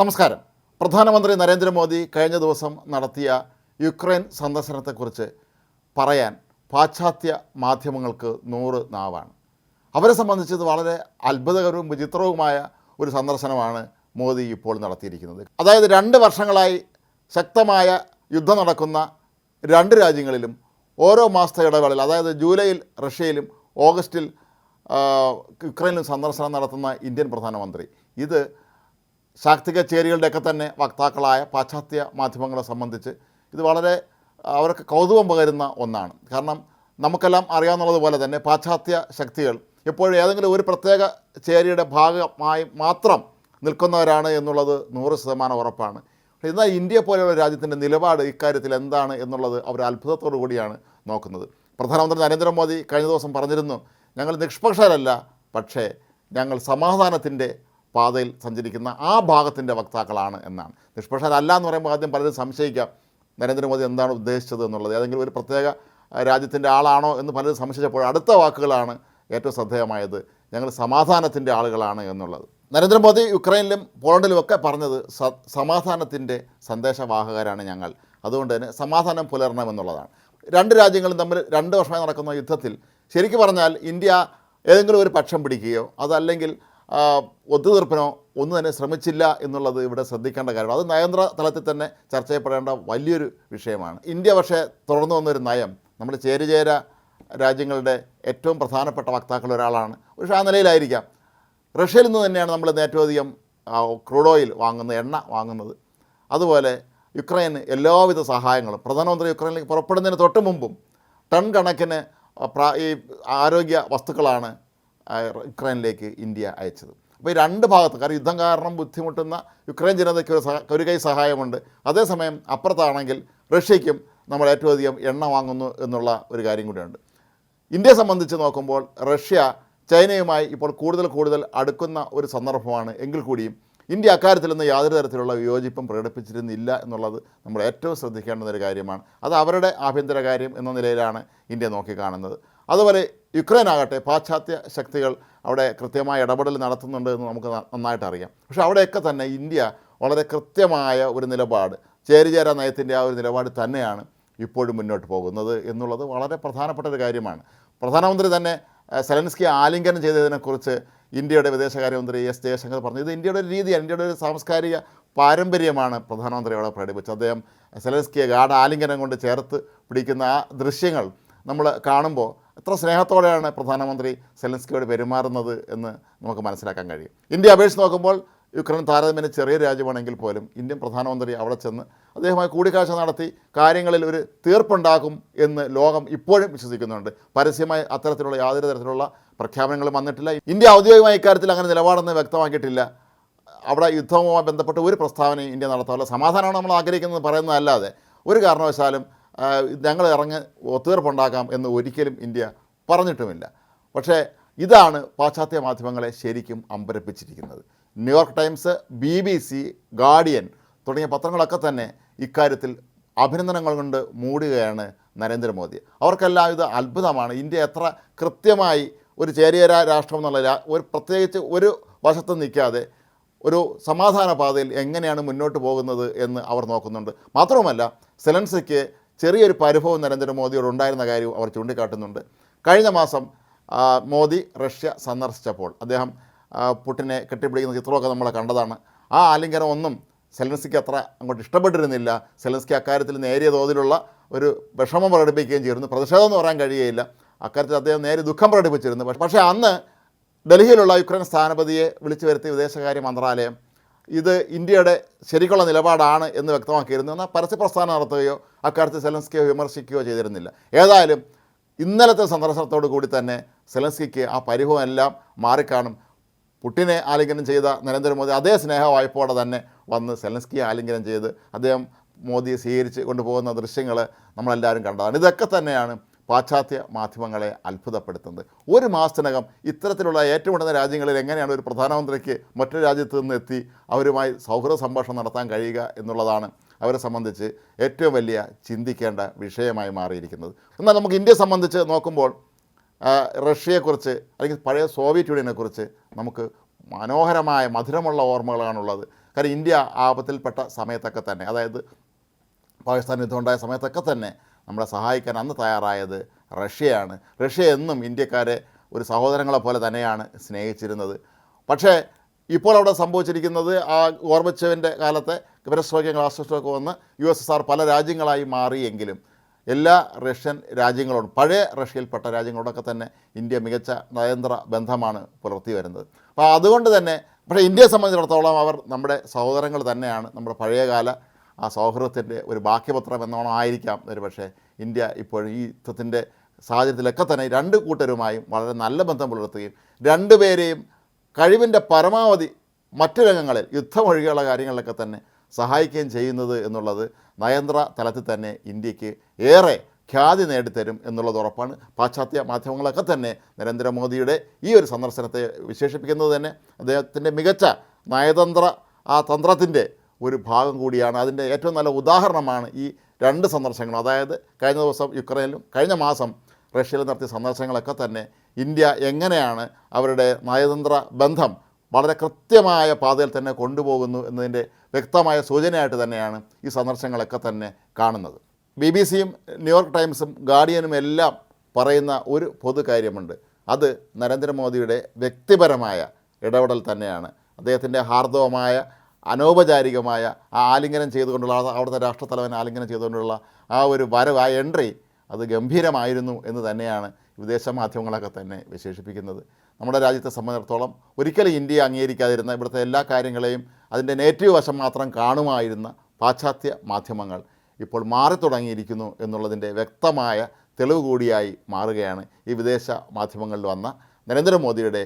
നമസ്കാരം. പ്രധാനമന്ത്രി നരേന്ദ്രമോദി കഴിഞ്ഞ ദിവസം നടത്തിയ യുക്രൈൻ സന്ദർശനത്തെക്കുറിച്ച് പറയാൻ പാശ്ചാത്യ മാധ്യമങ്ങൾക്ക് നൂറ് നാവാണ്. അവരെ സംബന്ധിച്ച് ഇത് വളരെ അത്ഭുതകരവും വിചിത്രവുമായ ഒരു സന്ദർശനമാണ് മോദി ഇപ്പോൾ നടത്തിയിരിക്കുന്നത്. അതായത് രണ്ട് വർഷങ്ങളായി ശക്തമായ യുദ്ധം നടക്കുന്ന രണ്ട് രാജ്യങ്ങളിലും ഓരോ മാസത്തെ ഇടവേളയിൽ അതായത് ജൂലൈയിൽ റഷ്യയിലും ഓഗസ്റ്റിൽ യുക്രൈനിലും സന്ദർശനം നടത്തുന്ന ഇന്ത്യൻ പ്രധാനമന്ത്രി. ഇത് ശാക്തിക ചേരികളുടെയൊക്കെ തന്നെ വക്താക്കളായ പാശ്ചാത്യ മാധ്യമങ്ങളെ സംബന്ധിച്ച് ഇത് വളരെ അവർക്ക് കൗതുകം പകരുന്ന ഒന്നാണ്. കാരണം നമുക്കെല്ലാം അറിയാവുന്നതുപോലെ തന്നെ പാശ്ചാത്യ ശക്തികൾ എപ്പോഴും ഏതെങ്കിലും ഒരു പ്രത്യേക ചേരിയുടെ ഭാഗമായി മാത്രം നിൽക്കുന്നവരാണ് എന്നുള്ളത് നൂറ് ശതമാനം ഉറപ്പാണ്. എന്നാൽ ഇന്ത്യ പോലെയുള്ള രാജ്യത്തിന്റെ നിലപാട് ഇക്കാര്യത്തിൽ എന്താണ് എന്നുള്ളത് അവർ അത്ഭുതത്തോടു കൂടിയാണ് നോക്കുന്നത്. പ്രധാനമന്ത്രി നരേന്ദ്രമോദി കഴിഞ്ഞ ദിവസം പറഞ്ഞിരുന്നു ഞങ്ങൾ നിഷ്പക്ഷരല്ല പക്ഷേ ഞങ്ങൾ സമാധാനത്തിന്റെ പാതയിൽ സഞ്ചരിക്കുന്ന ആ ഭാഗത്തിന്റെ വക്താക്കളാണ് എന്നാണ്. നിഷ്പക്ഷരല്ല എന്ന് പറയുമ്പോൾ ആദ്യം പലരും സംശയിക്കാം നരേന്ദ്രമോദി എന്താണ് ഉദ്ദേശിച്ചത് എന്നുള്ളത്. ഏതെങ്കിലും ഒരു പ്രത്യേക രാജ്യത്തിന്റെ ആളാണോ എന്ന് പലരും സംശയിച്ചപ്പോൾ അടുത്ത വാക്കുകളാണ് ഏറ്റവും ശ്രദ്ധേയമായത്. ഞങ്ങൾ സമാധാനത്തിന്റെ ആളുകളാണ് എന്നുള്ളത്. നരേന്ദ്രമോദി യുക്രൈനിലും പോളണ്ടിലുമൊക്കെ പറഞ്ഞത് സ സമാധാനത്തിന്റെ സന്ദേശവാഹകരാണ് ഞങ്ങൾ. അതുകൊണ്ട് തന്നെ സമാധാനം പുലരണമെന്നുള്ളതാണ് രണ്ട് രാജ്യങ്ങളും തമ്മിൽ രണ്ട് വർഷമായി നടക്കുന്ന യുദ്ധത്തിൽ ശരിക്കും പറഞ്ഞാൽ ഇന്ത്യ ഏതെങ്കിലും ഒരു പക്ഷം പിടിക്കുകയോ അതല്ലെങ്കിൽ ഒത്തുതീർപ്പിനോ ഒന്നും തന്നെ ശ്രമിച്ചില്ല എന്നുള്ളത് ഇവിടെ ശ്രദ്ധിക്കേണ്ട കാര്യം അത് നയതന്ത്ര തലത്തിൽ തന്നെ ചർച്ച ചെയ്യപ്പെടേണ്ട വലിയൊരു വിഷയമാണ്. ഇന്ത്യ പക്ഷേ തുടർന്നു വന്നൊരു നയം. നമ്മൾ ചേരുചേര രാജ്യങ്ങളുടെ ഏറ്റവും പ്രധാനപ്പെട്ട വക്താക്കളിൽ ഒരാളാണ്. പക്ഷേ ആ നിലയിലായിരിക്കാം. റഷ്യയിൽ നിന്ന് തന്നെയാണ് നമ്മൾ ഏറ്റവും അധികം ക്രൂഡ് ഓയിൽ വാങ്ങുന്നത് എണ്ണ വാങ്ങുന്നത്. അതുപോലെ യുക്രൈന് എല്ലാവിധ സഹായങ്ങളും പ്രധാനമന്ത്രി യുക്രൈനിലേക്ക് പുറപ്പെടുന്നതിന് തൊട്ട് മുമ്പും ടൺ കണക്കിന് ഈ ആരോഗ്യ വസ്തുക്കളാണ് യുക്രൈനിലേക്ക് ഇന്ത്യ അയച്ചത്. അപ്പോൾ ഈ രണ്ട് ഭാഗത്ത് കാരണം യുദ്ധം കാരണം ബുദ്ധിമുട്ടുന്ന യുക്രൈൻ ജനതയ്ക്ക് ഒരു ഒരു കൈ സഹായമുണ്ട്. അതേസമയം അപ്പുറത്താണെങ്കിൽ റഷ്യയ്ക്കും നമ്മൾ ഏറ്റവും അധികം എണ്ണ വാങ്ങുന്നു എന്നുള്ള ഒരു കാര്യം കൂടിയുണ്ട്. ഇന്ത്യയെ സംബന്ധിച്ച് നോക്കുമ്പോൾ റഷ്യ ചൈനയുമായി ഇപ്പോൾ കൂടുതൽ കൂടുതൽ അടുക്കുന്ന ഒരു സന്ദർഭമാണ്. എങ്കിൽ കൂടിയും ഇന്ത്യ അക്കാര്യത്തിൽ നിന്ന് യാതൊരു തരത്തിലുള്ള വിയോജിപ്പും പ്രകടിപ്പിച്ചിരുന്നില്ല എന്നുള്ളത് നമ്മൾ ഏറ്റവും ശ്രദ്ധിക്കേണ്ടുന്ന ഒരു കാര്യമാണ്. അത് അവരുടെ ആഭ്യന്തര കാര്യം എന്ന നിലയിലാണ് ഇന്ത്യ നോക്കിക്കാണുന്നത്. അതുപോലെ യുക്രൈൻ ആകട്ടെ പാശ്ചാത്യ ശക്തികൾ അവിടെ കൃത്യമായ ഇടപെടൽ നടത്തുന്നുണ്ട് എന്ന് നമുക്ക് നന്നായിട്ട് അറിയാം. പക്ഷേ അവിടെയൊക്കെ തന്നെ ഇന്ത്യ വളരെ കൃത്യമായ ഒരു നിലപാട് ചേരിചേര നയത്തിന്റെ ആ ഒരു നിലപാട് തന്നെയാണ് ഇപ്പോഴും മുന്നോട്ട് പോകുന്നത് എന്നുള്ളത് വളരെ പ്രധാനപ്പെട്ട ഒരു കാര്യമാണ്. പ്രധാനമന്ത്രി തന്നെ സെലൻസ്കി ആലിംഗനം ചെയ്തതിനെക്കുറിച്ച് ഇന്ത്യയുടെ വിദേശകാര്യമന്ത്രി എസ് ജയശങ്കർ പറഞ്ഞു. ഇത് ഇന്ത്യയുടെ ഒരു രീതിയാണ് ഇന്ത്യയുടെ ഒരു സാംസ്കാരിക പാരമ്പര്യമാണ് പ്രധാനമന്ത്രി അവിടെ പ്രകടിപ്പിച്ചത്. അദ്ദേഹം സെലൻസ്കിയെ ഗാഠ ആലിംഗനം കൊണ്ട് ചേർത്ത് പിടിക്കുന്ന ആ ദൃശ്യങ്ങൾ നമ്മൾ കാണുമ്പോൾ എത്ര സ്നേഹത്തോടെയാണ് പ്രധാനമന്ത്രി സെലൻസ്കിയോട് പെരുമാറുന്നത് എന്ന് നമുക്ക് മനസ്സിലാക്കാൻ കഴിയും. ഇന്ത്യ അപേക്ഷിച്ച് നോക്കുമ്പോൾ യുക്രൈൻ താരതമ്യേന ചെറിയ രാജ്യമാണെങ്കിൽ പോലും ഇന്ത്യൻ പ്രധാനമന്ത്രി അവിടെ ചെന്ന് അദ്ദേഹമായി കൂടിക്കാഴ്ച നടത്തി കാര്യങ്ങളിൽ ഒരു തീർപ്പുണ്ടാക്കും എന്ന് ലോകം ഇപ്പോഴും വിശ്വസിക്കുന്നുണ്ട്. പരസ്യമായി അത്തരത്തിലുള്ള യാതൊരു തരത്തിലുള്ള പ്രഖ്യാപനങ്ങളും വന്നിട്ടില്ല. ഇന്ത്യ ഔദ്യോഗികമായ ഇക്കാര്യത്തിൽ അങ്ങനെ നിലപാടൊന്നും വ്യക്തമാക്കിയിട്ടില്ല. അവിടെ യുദ്ധവുമായി ബന്ധപ്പെട്ട് ഒരു പ്രസ്താവനയും ഇന്ത്യ നടത്താറില്ല. സമാധാനമാണ് നമ്മൾ ആഗ്രഹിക്കുന്നത് പറയുന്നതല്ലാതെ ഒരു കാരണവശാലും ഞങ്ങൾ ഇറങ്ങി ഒത്തുതീർപ്പുണ്ടാക്കാം എന്ന് ഒരിക്കലും ഇന്ത്യ പറഞ്ഞിട്ടുമില്ല. പക്ഷേ ഇതാണ് പാശ്ചാത്യ മാധ്യമങ്ങളെ ശരിക്കും അമ്പരപ്പിച്ചിരിക്കുന്നത്. New York Times B B C Guardian തുടങ്ങിയ പത്രങ്ങളൊക്കെ തന്നെ ഇക്കാര്യത്തിൽ അഭിനന്ദനങ്ങൾ കൊണ്ട് മൂടുകയാണ് നരേന്ദ്രമോദി. അവർക്കെല്ലാം ഇത് അത്ഭുതമാണ്. ഇന്ത്യ എത്ര കൃത്യമായി ഒരു ചേരിയര രാഷ്ട്രം എന്നുള്ള ഒരു പ്രത്യേകിച്ച് ഒരു വശത്ത് നിൽക്കാതെ ഒരു സമാധാന പാതയിൽ എങ്ങനെയാണ് മുന്നോട്ട് പോകുന്നത് എന്ന് അവർ നോക്കുന്നുണ്ട്. മാത്രവുമല്ല സെലൻസിക്ക് ചെറിയൊരു പരിഭവം നരേന്ദ്രമോദിയോട് ഉണ്ടായിരുന്ന കാര്യവും അവർ ചൂണ്ടിക്കാട്ടുന്നുണ്ട്. കഴിഞ്ഞ മാസം മോദി റഷ്യ സന്ദർശിച്ചപ്പോൾ അദ്ദേഹം പുട്ടിനെ കെട്ടിപ്പിടിക്കുന്ന ചിത്രമൊക്കെ നമ്മൾ കണ്ടതാണ്. ആ ആലിംഗനം ഒന്നും സെലൻസിക്ക് അത്ര അങ്ങോട്ട് ഇഷ്ടപ്പെട്ടിരുന്നില്ല. സെലൻസ്കി അക്കാര്യത്തിൽ നേരിയ തോതിലുള്ള ഒരു വിഷമം പ്രകടിപ്പിക്കുകയും ചെയ്തിരുന്നു. പ്രതിഷേധം എന്ന് പറയാൻ കഴിയുകയില്ല. അക്കാര്യത്തിൽ അദ്ദേഹം നേരെ ദുഃഖം പ്രകടിപ്പിച്ചിരുന്നു. പക്ഷേ അന്ന് ഡൽഹിയിലുള്ള യുക്രൈൻ സ്ഥാനപതിയെ വിളിച്ചു വരുത്തിയ വിദേശകാര്യ മന്ത്രാലയം ഇത് ഇന്ത്യയുടെ ശരിക്കുള്ള നിലപാടാണ് എന്ന് വ്യക്തമാക്കിയിരുന്നു. എന്നാൽ പരസ്യ പ്രസ്ഥാനം നടത്തുകയോ അക്കാര്യത്തിൽ സെലൻസ്കിയോ വിമർശിക്കുകയോ ചെയ്തിരുന്നില്ല. ഏതായാലും ഇന്നലത്തെ സന്ദർശനത്തോടു കൂടി തന്നെ സെലൻസ്കിക്ക് ആ പരിഹവമെല്ലാം മാറിക്കാണും. പുട്ടിനെ ആലിംഗനം ചെയ്ത നരേന്ദ്രമോദി അതേ സ്നേഹ വായ്പോടെ തന്നെ വന്ന് സെലൻസ്കിയെ ആലിംഗനം ചെയ്ത് അദ്ദേഹം മോദിയെ സ്വീകരിച്ച് കൊണ്ടുപോകുന്ന ദൃശ്യങ്ങൾ നമ്മളെല്ലാവരും കണ്ടതാണ്. ഇതൊക്കെ തന്നെയാണ് പാശ്ചാത്യ മാധ്യമങ്ങളെ അത്ഭുതപ്പെടുത്തുന്നത്. ഒരു മാസത്തിനകം ഇത്തരത്തിലുള്ള ഏറ്റവും ഉയർന്ന രാജ്യങ്ങളിൽ എങ്ങനെയാണ് ഒരു പ്രധാനമന്ത്രിക്ക് മറ്റൊരു രാജ്യത്ത് നിന്ന് എത്തി അവരുമായി സൗഹൃദ സംഭാഷണം നടത്താൻ കഴിയുക എന്നുള്ളതാണ് അവരെ സംബന്ധിച്ച് ഏറ്റവും വലിയ ചിന്തിക്കേണ്ട വിഷയമായി മാറിയിരിക്കുന്നത്. എന്നാൽ നമുക്ക് ഇന്ത്യയെ സംബന്ധിച്ച് നോക്കുമ്പോൾ റഷ്യയെക്കുറിച്ച് അല്ലെങ്കിൽ പഴയ സോവിയറ്റ് യൂണിയനെക്കുറിച്ച് നമുക്ക് മനോഹരമായ മധുരമുള്ള ഓർമ്മകളാണുള്ളത്. കാരണം ഇന്ത്യ ആപത്തിൽപ്പെട്ട സമയത്തൊക്കെ തന്നെ അതായത് പാകിസ്ഥാൻ യുദ്ധമുണ്ടായ സമയത്തൊക്കെ തന്നെ നമ്മളെ സഹായിക്കാൻ അന്ന് തയ്യാറായത് റഷ്യയാണ്. റഷ്യ എന്നും ഇന്ത്യക്കാരെ ഒരു സഹോദരങ്ങളെ പോലെ തന്നെയാണ് സ്നേഹിച്ചിരുന്നത്. പക്ഷേ ഇപ്പോൾ അവിടെ സംഭവിച്ചിരിക്കുന്നത് ആ ഗോർബച്ചവിന്റെ കാലത്തെ പെരസ്ട്രോയ്ക്കും ഗ്ലാസ്ട്രോയ്ക്കും വന്ന് യു എസ് എസ് ആർ പല രാജ്യങ്ങളായി മാറിയെങ്കിലും എല്ലാ റഷ്യൻ രാജ്യങ്ങളോടും പഴയ റഷ്യയിൽപ്പെട്ട രാജ്യങ്ങളോടൊക്കെ തന്നെ ഇന്ത്യ മികച്ച നയതന്ത്ര ബന്ധമാണ് പുലർത്തി വരുന്നത്. അപ്പോൾ അതുകൊണ്ട് തന്നെ പക്ഷേ ഇന്ത്യയെ സംബന്ധിച്ചിടത്തോളം അവർ നമ്മുടെ സഹോദരങ്ങൾ തന്നെയാണ് നമ്മുടെ പഴയകാല ആ സൗഹൃദത്തിന്റെ ഒരു ബാക്കിപത്രം എന്നോണം ആയിരിക്കാം ഒരു പക്ഷേ ഇന്ത്യ ഇപ്പോഴും ഈ യുദ്ധത്തിന്റെ സാഹചര്യത്തിലൊക്കെ തന്നെ രണ്ട് കൂട്ടരുമായും വളരെ നല്ല ബന്ധം പുലർത്തുകയും രണ്ടുപേരെയും കഴിവിന്റെ പരമാവധി മറ്റു രംഗങ്ങളിൽ യുദ്ധമൊഴികെയുള്ള കാര്യങ്ങളിലൊക്കെ തന്നെ സഹായിക്കുകയും ചെയ്യുന്നത് എന്നുള്ളത് നയന്ത്ര തലത്തിൽ തന്നെ ഇന്ത്യയ്ക്ക് ഏറെ ഖ്യാതി നേടിത്തരും എന്നുള്ളത് ഉറപ്പാണ്. പാശ്ചാത്യ മാധ്യമങ്ങളൊക്കെ തന്നെ നരേന്ദ്രമോദിയുടെ ഈ ഒരു സന്ദർശനത്തെ വിശേഷിപ്പിക്കുന്നത് തന്നെ അദ്ദേഹത്തിന്റെ മികച്ച നയതന്ത്ര ആ തന്ത്രത്തിന്റെ ഒരു ഭാഗം കൂടിയാണ്. അതിന്റെ ഏറ്റവും നല്ല ഉദാഹരണമാണ് ഈ രണ്ട് സന്ദർശനങ്ങളും. അതായത് കഴിഞ്ഞ ദിവസം യുക്രൈനിലും കഴിഞ്ഞ മാസം റഷ്യയിൽ നടത്തിയ സന്ദർശനങ്ങളൊക്കെ തന്നെ ഇന്ത്യ എങ്ങനെയാണ് അവരുടെ നയതന്ത്ര ബന്ധം വളരെ കൃത്യമായ പാതയിൽ തന്നെ കൊണ്ടുപോകുന്നു എന്നതിന്റെ വ്യക്തമായ സൂചനയായിട്ട് തന്നെയാണ് ഈ സന്ദർശനങ്ങളൊക്കെ തന്നെ കാണുന്നത്. ബി ബി സിയും ന്യൂയോർക്ക് ടൈംസും ഗാർഡിയനും എല്ലാം പറയുന്ന ഒരു പൊതു കാര്യമുണ്ട്. അത് നരേന്ദ്രമോദിയുടെ വ്യക്തിപരമായ ഇടപെടൽ തന്നെയാണ്. അദ്ദേഹത്തിന്റെ ഹാർദവമായ അനൗപചാരികമായ ആ ആലിംഗനം ചെയ്തുകൊണ്ടുള്ള അവിടുത്തെ രാഷ്ട്രത്തലവൻ ആലിംഗനം ചെയ്തുകൊണ്ടുള്ള ആ ഒരു വരവ് ആ എൻട്രി അത് ഗംഭീരമായിരുന്നു എന്ന് തന്നെയാണ് വിദേശ മാധ്യമങ്ങളൊക്കെ തന്നെ വിശേഷിപ്പിക്കുന്നത്. നമ്മുടെ രാജ്യത്തെ സംബന്ധിച്ചിടത്തോളം ഒരിക്കലും ഇന്ത്യ അംഗീകരിക്കാതിരുന്ന ഇവിടുത്തെ എല്ലാ കാര്യങ്ങളെയും അതിന്റെ നെഗറ്റീവ് വശം മാത്രം കാണുമായിരുന്ന പാശ്ചാത്യ മാധ്യമങ്ങൾ ഇപ്പോൾ മാറി തുടങ്ങിയിരിക്കുന്നു എന്നുള്ളതിന്റെ വ്യക്തമായ തെളിവ് കൂടിയായി മാറുകയാണ് ഈ വിദേശ മാധ്യമങ്ങളിൽ വന്ന നരേന്ദ്രമോദിയുടെ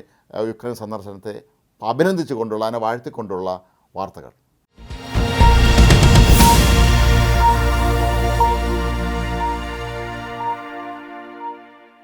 യുക്രൈൻ സന്ദർശനത്തെ അഭിനന്ദിച്ചുകൊണ്ടുള്ള അതിനെ വാഴ്ത്തിക്കൊണ്ടുള്ള വാർത്തകൾ.